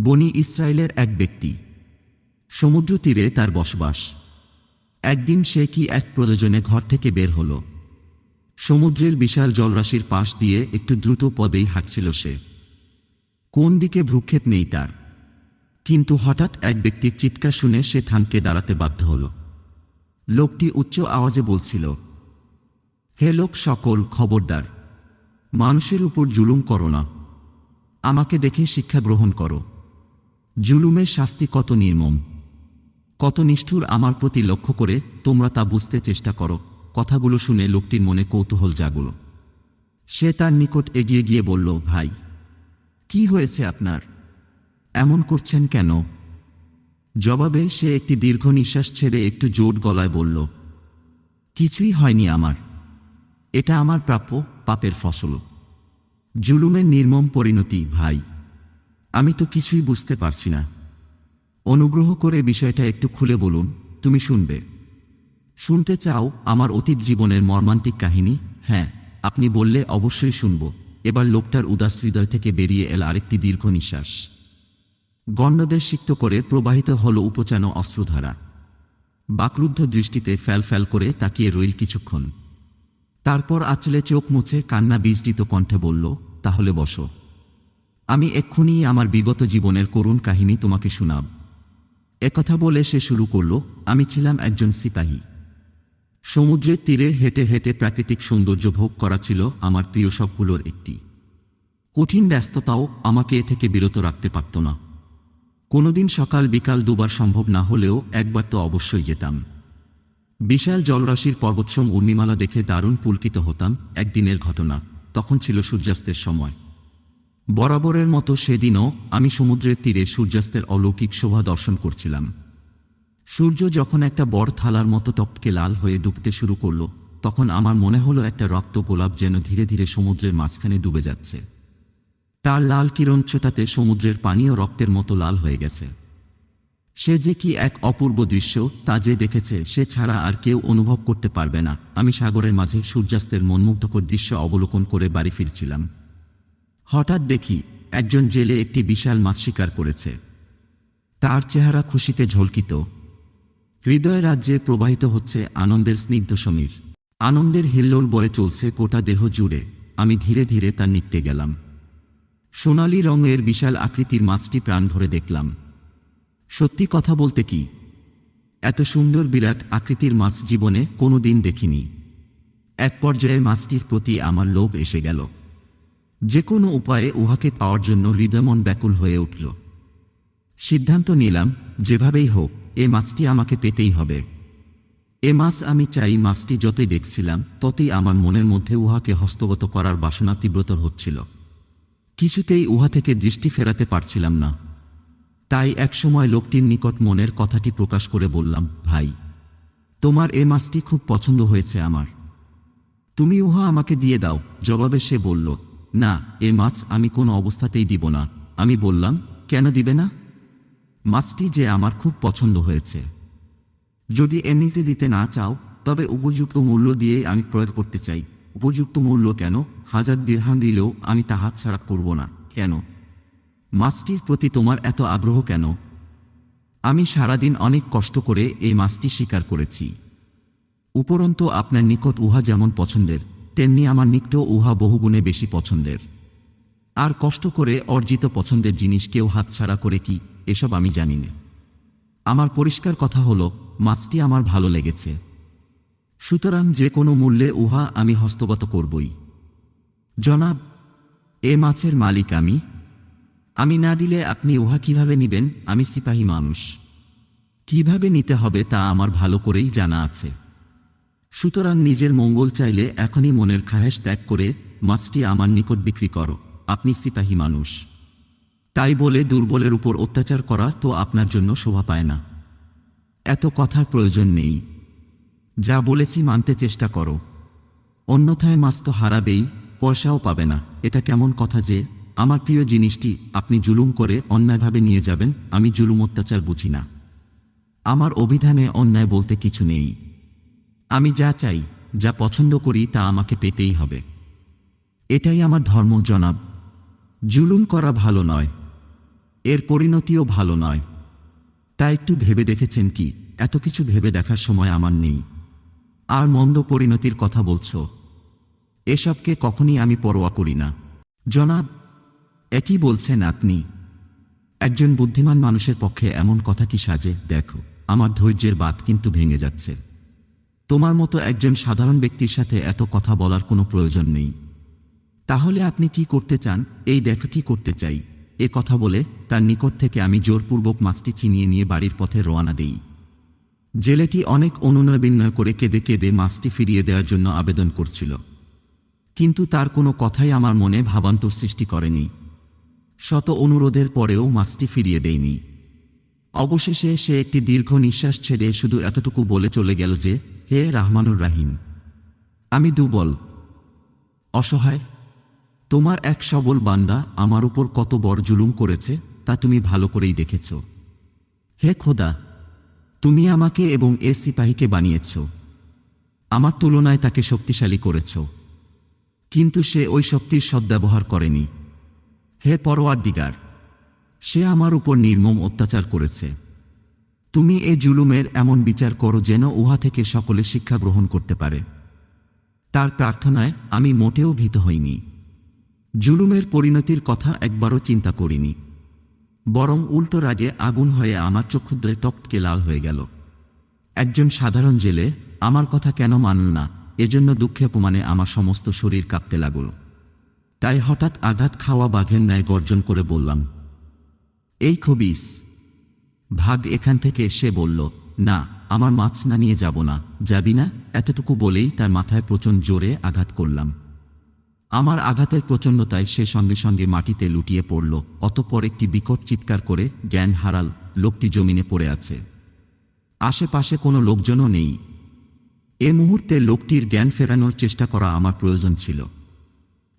বনি ইসরায়েলের এক ব্যক্তি। সমুদ্র তীরে তার বসবাস। একদিন সে কি এক প্রয়োজনে ঘর থেকে বের হল। সমুদ্রের বিশাল জলরাশির পাশ দিয়ে একটু দ্রুত পদেই হাঁটছিল সে। কোন দিকে ভ্রুক্ষেপ নেই তার। কিন্তু হঠাৎ এক ব্যক্তির চিৎকার শুনে সে থামকে দাঁড়াতে বাধ্য হল। লোকটি উচ্চ আওয়াজে বলছিল, হে লোক সকল, খবরদার, মানুষের উপর জুলুম করো না। আমাকে দেখে শিক্ষা গ্রহণ করো। জুলুমের শাস্তি কত নির্মম। কত নিষ্ঠুর আমার প্রতি লক্ষ্য করে তোমরা তা বুঝতে চেষ্টা করো। কথাগুলো শুনে লোকটির মনে কৌতূহল জাগল। সে তার নিকট এগিয়ে গিয়ে বলল, ভাই, কি হয়েছে আপনার? এমন করছেন কেন? জবাবে সে একটি দীর্ঘ নিঃশ্বাস ছেড়ে একটু জোট গলায় বলল, কিছুই হয়নি আমার। এটা আমার প্রাপ্য পাপের ফসল। জুলুমের নির্মম পরিণতি, ভাই। আমি তো কিছুই বুঝতে পারছি না। অনুগ্রহ করে বিষয়টা একটু খুলে বলুন, তুমি শুনবে। শুনতে চাও আমার অতীত জীবনের মর্মান্তিক কাহিনী? হ্যাঁ আপনি বললে অবশ্যই শুনব। এবার লোকটার উদাস হৃদয় থেকে বেরিয়ে এল আরেকটি দীর্ঘ নিঃশ্বাস। গণ্যদের সিক্ত করে প্রবাহিত হল উপচানো অস্ত্রধারা। বাকরুদ্ধ দৃষ্টিতে ফ্যাল ফ্যাল করে তাকিয়ে রইল কিছুক্ষণ। তারপর আঁচলে চোখ মুছে কান্না বীজডিত কণ্ঠে বলল, তাহলে বসো। আমি এক্ষুনি আমার বিগত জীবনের করুণ কাহিনী তোমাকে শুনাব। একথা বলে সে শুরু করল, আমি ছিলাম একজন সিপাহী। সমুদ্রের তীরে হেঁটে হেঁটে প্রাকৃতিক সৌন্দর্য ভোগ করা ছিল আমার প্রিয় সবগুলোর একটি। কঠিন ব্যস্ততাও আমাকে এ থেকে বিরত রাখতে পারত না। কোনোদিন সকাল বিকাল দুবার সম্ভব না হলেও একবার তো অবশ্যই যেতাম। বিশাল জলরাশির পর্বতসম উর্মিমালা দেখে দারুণ পুলকিত হতাম একদিনের ঘটনা, তখন ছিল সূর্যাস্তের সময়। বরাবরের মতো সেদিনও আমি সমুদ্রের তীরে সূর্যাস্তের অলৌকিক শোভা দর্শন করছিলাম। সূর্য যখন একটা বড় থালার মতো টপকে লাল হয়ে ডুবতে শুরু করল, তখন আমার মনে হলো একটা রক্ত গোলাপ যেন ধীরে ধীরে সমুদ্রের মাঝখানে ডুবে যাচ্ছে। তার লাল কিরণ ছোটাতে সমুদ্রের পানিও রক্তের মতো লাল হয়ে গেছে। সে যে কি এক অপূর্ব দৃশ্য, তা যে দেখেছে, সে ছাড়া আর কেউ অনুভব করতে পারবে না। আমি সাগরের মাঝে সূর্যাস্তের মনমুগ্ধকর দৃশ্য অবলোকন করে বাড়ি ফিরছিলাম। হঠাৎ দেখি একজন জেলে একটি বিশাল মাছ শিকার করেছে। তার চেহারা খুশিতে ঝলকিত। হৃদয় রাজ্যে প্রবাহিত হচ্ছে আনন্দের স্নিগ্ধ সমীর। আনন্দের হিল্লোল বয়ে চলছে গোটা দেহ জুড়ে। আমি ধীরে ধীরে তার নিত্যে গেলাম। সোনালি রঙের বিশাল আকৃতির মাছটি প্রাণ ভরে দেখলাম। সত্যি কথা বলতে কি? এত সুন্দর বিরাট আকৃতির মাছ জীবনে কোনো দিন দেখিনি। এক পর্যায়ে মাছটির প্রতি আমার লোভ এসে গেল। যে কোনো উপায়ে উহাকে পাওয়ার জন্য হৃদয়মন ব্যাকুল হয়ে উঠল। সিদ্ধান্ত নিলাম, যেভাবেই হোক, এ মাছটি আমাকে পেতেই হবে। এ মাছ আমি চাই মাছটি যতই দেখছিলাম, ততই আমার মনের মধ্যে উহাকে হস্তগত করার বাসনা তীব্রতর হচ্ছিল। কিছুতেই উহা থেকে দৃষ্টি ফেরাতে পারছিলাম না। তাই একসময় লোকটির নিকট মনের কথাটি প্রকাশ করে বললাম, ভাই, তোমার এ মাছটি খুব পছন্দ হয়েছে আমার। তুমি উহা আমাকে দিয়ে দাও। জবাবে সে বলল না, এ মাছ আমি কোনো অবস্থাতেই দিব না। আমি বললাম, কেন দিবে না? মাছটি যে আমার খুব পছন্দ হয়েছে। যদি এমনিতে দিতে না চাও, তবে উপযুক্ত মূল্য দিয়ে আমি প্রয়োগ করতে চাই। উপযুক্ত মূল্য কেন? হাজার দীর্হাম দিলেও আমি তা হাতছাড়া করব না। কেন? মাছটির প্রতি তোমার এত আগ্রহ কেন? আমি সারাদিন অনেক কষ্ট করে এই মাছটি শিকার করেছি। উপরন্তু আপনার নিকট উহা যেমন পছন্দের তেমনি আমার নিকট উহা বহুগুণে বেশি পছন্দের। আর কষ্ট করে অর্জিত পছন্দের জিনিস কেউ হাতছাড়া করে কি, এসব আমি জানি না। আমার পরিষ্কার কথা হলো, মাছটি আমার ভালো লেগেছে। সুতরাং যে কোনো মূল্যে উহা আমি হস্তগত করবই। জনাব, এ মাছের মালিক আমি। আমি না দিলে আপনি উহা কীভাবে নিবেন? আমি সিপাহী মানুষ। কীভাবে নিতে হবে তা আমার ভালো করেই জানা আছে। সুতরাং নিজের মঙ্গল চাইলে এখনই মনের খাহেশ ত্যাগ করে মাছটি আমার নিকট বিক্রি করো। আপনি সিপাহী মানুষ। তাই বলে দুর্বলের উপর অত্যাচার করা তো আপনার জন্য শোভা পায় না। এত কথার প্রয়োজন নেই। যা বলেছি মানতে চেষ্টা করো। অন্যথায় মাছ তো হারাবেই, পয়সাও পাবে না। এটা কেমন কথা যে, আমার প্রিয় জিনিসটি আপনি জুলুম করে অন্যায়ভাবে নিয়ে যাবেন, আমি জুলুম অত্যাচার বুঝি না। আমার অভিধানে অন্যায় বলতে কিছু নেই। আমি যা চাই, যা পছন্দ করি তা আমাকে পেতেই হবে। এটাই আমার ধর্ম, জনাব। জুলুম করা ভালো নয়। এর পরিণতিও ভালো নয়। তা একটু ভেবে দেখেছেন কি? এত কিছু ভেবে দেখার সময় আমার নেই। আর মন্দ পরিণতির কথা বলছো? এসবকে কখনই আমি পরোয়া করি না। জনাব, একই বলছেন আপনি। একজন বুদ্ধিমান মানুষের পক্ষে এমন কথা কি সাজে? দেখো, আমার ধৈর্যের বাদ কিন্তু ভেঙে যাচ্ছে। তোমার মতো একজন সাধারণ ব্যক্তির সাথে এত কথা বলার কোনো প্রয়োজন নেই। তাহলে আপনি কি করতে চান? এই দেখো কি করতে চাই। এ কথা বলে তার নিকট থেকে আমি জোরপূর্বক মাছটি চিনিয়ে নিয়ে বাড়ির পথে রওনা দেই। জেলেটি অনেক অনুনয় বিনয় করে কেঁদে কেঁদে মাছটি ফিরিয়ে দেওয়ার জন্য আবেদন করছিল। কিন্তু তার কোনো কথাই আমার মনে ভাবান্তর সৃষ্টি করেনি। শত অনুরোধের পরেও মাছটি ফিরিয়ে দেয়নি। অবশেষে সে একটি দীর্ঘ নিঃশ্বাস ছেড়ে শুধু এতটুকু বলে চলে গেল যে হে রাহমানুর রাহিম, আমি দুর্বল, অসহায়। তোমার এক সবল বান্দা আমার উপর কত বড় জুলুম করেছে তা তুমি ভালো করেই দেখেছ। হে খোদা, তুমি আমাকে এবং এ সিপাহীকে বানিয়েছ। আমার তুলনায় তাকে শক্তিশালী করেছ। কিন্তু সে ওই শক্তির সদ্ব্যবহার করেনি। হে পরোয়ার দিগার সে আমার উপর নির্মম অত্যাচার করেছে। তুমি এ জুলুমের এমন বিচার করো যেন উহা থেকে সকলে শিক্ষা গ্রহণ করতে পারে। তার প্রার্থনায় আমি মোটেও ভীত হইনি। জুলুমের পরিণতির কথা একবারও চিন্তা করিনি। বরং উল্টো রাগে আগুন হয়ে আমার চক্ষুদ্রে টকটকে লাল হয়ে গেল। একজন সাধারণ জেলে আমার কথা কেন মানল না? এজন্য দুঃখে অপমানে আমার সমস্ত শরীর কাঁপতে লাগল। তাই হঠাৎ আঘাত খাওয়া বাঘের ন্যায় গর্জন করে বললাম, এই খবিস ভাগ এখান থেকে সে বলল, না, আমার মাছ না নিয়ে যাব না। যাবি না? এতটুকু বলেই তার মাথায় প্রচণ্ড জোরে আঘাত করলাম। আমার আঘাতের প্রচণ্ডতায় সে সঙ্গে সঙ্গে মাটিতে লুটিয়ে পড়ল। অতঃপর একটি বিকট চিৎকার করে জ্ঞান হারাল লোকটি জমিনে পড়ে আছে। আশেপাশে কোনো লোকজনও নেই। এ মুহূর্তে লোকটির জ্ঞান ফেরানোর চেষ্টা করা আমার প্রয়োজন ছিল।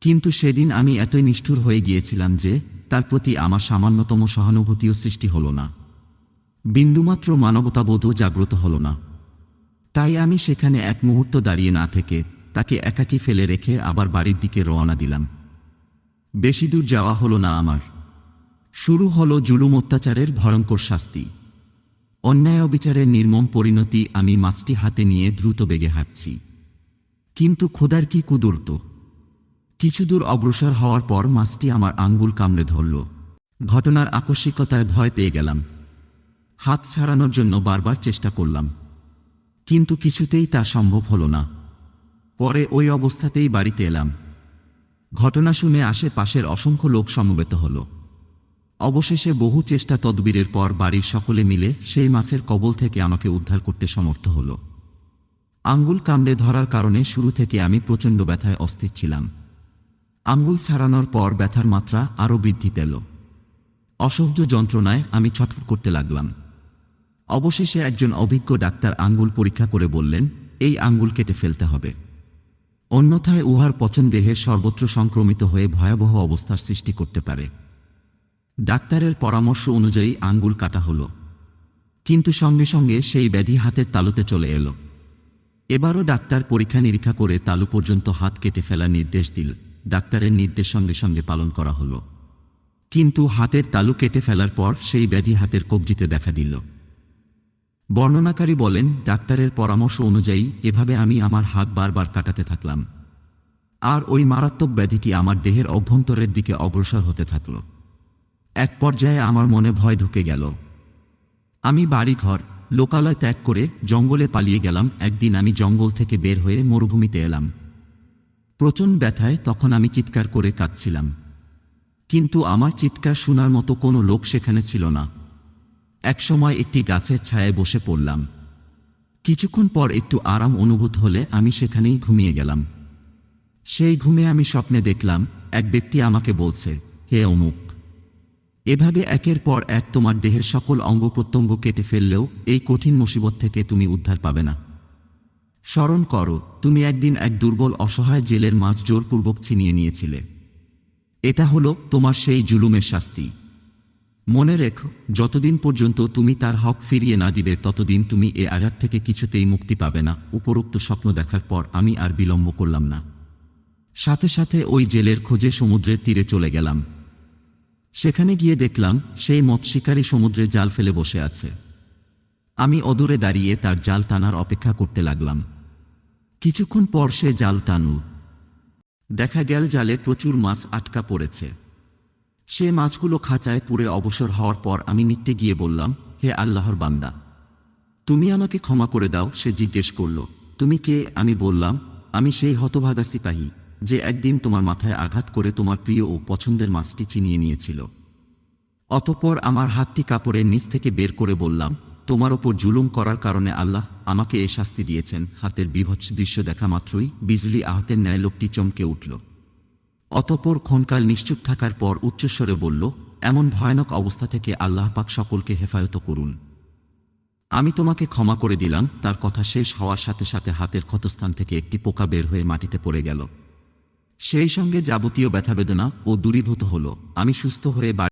কিন্তু সেদিন আমি এতই নিষ্ঠুর হয়ে গিয়েছিলাম যে, তার প্রতি আমার সামান্যতম সহানুভূতিও সৃষ্টি হল না। বিন্দুমাত্র মানবতাবোধও জাগ্রত হল না। তাই আমি সেখানে এক মুহূর্ত দাঁড়িয়ে না থেকে তাকে একাকী ফেলে রেখে আবার বাড়ির দিকে রওনা দিলাম। বেশি দূর যাওয়া হলো না আমার। শুরু হলো জুলুম অত্যাচারের ভয়ঙ্কর শাস্তি। অন্যায় অবিচারের নির্মম পরিণতি আমি মাছটি হাতে নিয়ে দ্রুত বেগে হাঁটছি। কিন্তু খোদার কি কুদুরত? কিছু দূর অগ্রসর হওয়ার পর মাছটি আমার আঙ্গুল কামড়ে ধরল। ঘটনার আকস্মিকতায় ভয় পেয়ে গেলাম। হাত ছাড়ানোর জন্য বারবার চেষ্টা করলাম। কিন্তু কিছুতেই তা সম্ভব হলো না। পরে ওই অবস্থাতেই বাড়িতে এলাম। ঘটনা শুনে আশেপাশের অসংখ্য লোক সমবেত হল। অবশেষে বহু চেষ্টা তদবিরের পর বাড়ির সকলে মিলে সেই মাছের কবল থেকে আমাকে উদ্ধার করতে সমর্থ হল। আঙ্গুল কামড়ে ধরার কারণে শুরু থেকে আমি প্রচণ্ড ব্যথায় অস্থির ছিলাম। আঙ্গুল ছাড়ানোর পর ব্যথার মাত্রা আরও বৃদ্ধি পেল। অসহ্য যন্ত্রণায় আমি ছটফট করতে লাগলাম। অবশেষে একজন অভিজ্ঞ ডাক্তার আঙ্গুল পরীক্ষা করে বললেন, এই আঙ্গুল কেটে ফেলতে হবে। অন্যথায় উহার পচন দেহে সর্বত্র সংক্রমিত হয়ে ভয়াবহ অবস্থার সৃষ্টি করতে পারে। ডাক্তারের পরামর্শ অনুযায়ী আঙ্গুল কাটা হলো। কিন্তু সঙ্গে সঙ্গে সেই ব্যাধি হাতের তালুতে চলে এলো। এবারও ডাক্তার পরীক্ষা নিরীক্ষা করে তালু পর্যন্ত হাত কেটে ফেলার নির্দেশ দিল। ডাক্তারের নির্দেশ সঙ্গে সঙ্গে পালন করা হলো। কিন্তু হাতের তালু কেটে ফেলার পর সেই ব্যাধি হাতের কবজিতে দেখা দিল। বর্ণনাকারী বলেন, ডাক্তারের পরামর্শ অনুযায়ী এভাবে আমি আমার হাত বারবার কাটাতে থাকলাম। আর ওই মারাত্মক ব্যাধিটি আমার দেহের অভ্যন্তরের দিকে অগ্রসর হতে থাকল। এক পর্যায়ে আমার মনে ভয় ঢুকে গেল। আমি বাড়িঘর, লোকালয় ত্যাগ করে জঙ্গলে পালিয়ে গেলাম। একদিন আমি জঙ্গল থেকে বের হয়ে মরুভূমিতে এলাম। প্রচণ্ড ব্যথায় তখন আমি চিৎকার করে কাঁদছিলাম। কিন্তু আমার চিৎকার শোনার মতো কোনো লোক সেখানে ছিল না। একসময় একটি গাছের ছায়ায় বসে পড়লাম। কিছুক্ষণ পর একটু আরাম অনুভূত হলে আমি সেখানেই ঘুমিয়ে গেলাম। সেই ঘুমে আমি স্বপ্নে দেখলাম, এক ব্যক্তি আমাকে বলছে, হে অমুক। এভাবে একের পর এক তোমার দেহের সকল অঙ্গ প্রত্যঙ্গ কেটে ফেললেও এই কঠিন মুসিবত থেকে তুমি উদ্ধার পাবে না। স্মরণ করো, তুমি একদিন এক দুর্বল, অসহায় জেলের মাছ জোরপূর্বক ছিনিয়ে নিয়েছিলে। এটা হলো তোমার সেই জুলুমের শাস্তি। মনে রেখো, যতদিন পর্যন্ত তুমি তার হক ফিরিয়ে না দিবে, ততদিন তুমি এ আঘাত থেকে কিছুতেই মুক্তি পাবে না। উপরোক্ত স্বপ্ন দেখার পর আমি আর বিলম্ব করলাম না। সাথে সাথে ওই জেলের খোঁজে সমুদ্রের তীরে চলে গেলাম। সেখানে গিয়ে দেখলাম, সেই মৎ শিকারী সমুদ্রে জাল ফেলে বসে আছে। আমি অদূরে দাঁড়িয়ে তার জাল টানার অপেক্ষা করতে লাগলাম। কিছুক্ষণ পর সে জাল টানল। দেখা গেল জালে প্রচুর মাছ আটকা পড়েছে। সে মাছগুলো খাঁচায় পুরে অবসর হওয়ার পর আমি নিত্যে গিয়ে বললাম, হে আল্লাহর বান্দা, তুমি আমাকে ক্ষমা করে দাও, সে জিজ্ঞেস করল। তুমি কে? আমি বললাম, আমি সেই হতভাগা সিপাহী, যে একদিন তোমার মাথায় আঘাত করে তোমার প্রিয় ও পছন্দের মাছটি চিনিয়ে নিয়েছিল। অতপর আমার হাতটি কাপড়ের নিচ থেকে বের করে বললাম, তোমার ওপর জুলুম করার কারণে আল্লাহ আমাকে এ শাস্তি দিয়েছেন। হাতের বিভৎস দৃশ্য দেখা মাত্রই বিজলি আহতের ন্যায় লোকটি চমকে উঠল। অতঃপর ক্ষণকাল নিশ্চুপ থাকার পর উচ্চস্বরে বলল, এমন ভয়ানক অবস্থা থেকে আল্লাহ পাক সকলকে হেফায়ত করুন। আমি তোমাকে ক্ষমা করে দিলাম। তার কথা শেষ হওয়ার সাথে সাথে হাতের ক্ষতস্থান থেকে একটি পোকা বের হয়ে মাটিতে পড়ে গেল। সেই সঙ্গে যাবতীয় ব্যথাবেদনা ও দূরীভূত হল। আমি সুস্থ হয়ে